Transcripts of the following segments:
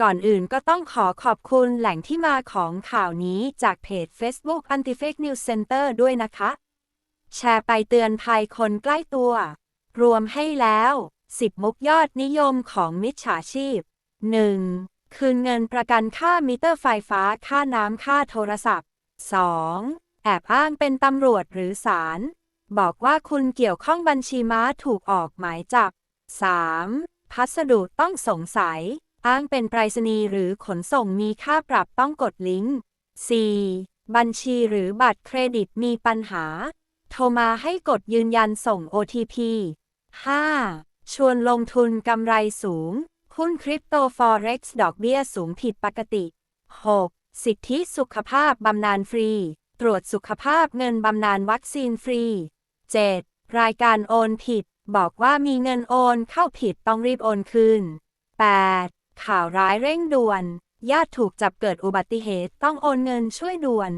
ก่อนอื่นก็ต้องขอขอบคุณแหล่งที่มาของข่าวนี้จากเพจ Facebook Anti Fake News Center ด้วยนะคะ แชร์ไปเตือนภัยคนใกล้ตัว รวมให้แล้ว 10 มุกยอดนิยมของมิจฉาชีพ 1. คืนเงินประกันค่ามิเตอร์ไฟฟ้าค่าน้ำค่าโทรศัพท์ 2. แอบอ้างเป็นตำรวจหรือศาลบอกว่าคุณเกี่ยวข้องบัญชีม้าถูกออกหมายจับ 3. พัสดุต้องสงสัย อ้างเป็นไปรษณีย์หรือขนส่งมีค่าปรับต้องกดลิงก์ 4. บัญชีหรือบัตรเครดิตมีปัญหา โทรมาให้กดยืนยันส่ง OTP 5. ชวนลงทุนกำไรสูง หุ้นคริปโตฟอเร็กซ์ดอกเบี้ยสูงผิดปกติ 6. สิทธิสุขภาพบำนาญฟรี ตรวจสุขภาพเงินบำนาญวัคซีนฟรี 7. รายการโอนผิด บอกว่ามีเงินโอนเข้าผิดต้องรีบโอนคืน 8. ข่าวร้ายเร่งด่วน ญาติถูกจับเกิดอุบัติเหตุต้องโอนเงินช่วยด่วน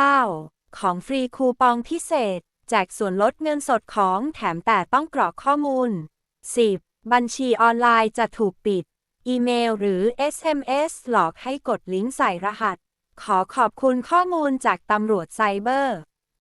9. ของฟรีคูปองพิเศษ แจกส่วนลดเงินสดของแถมแต่ต้องกรอกข้อมูล 10. บัญชีออนไลน์จะถูกปิด อีเมลหรือ SMS หลอกให้กดลิงก์ใส่รหัส ขอขอบคุณข้อมูลจากตำรวจไซเบอร์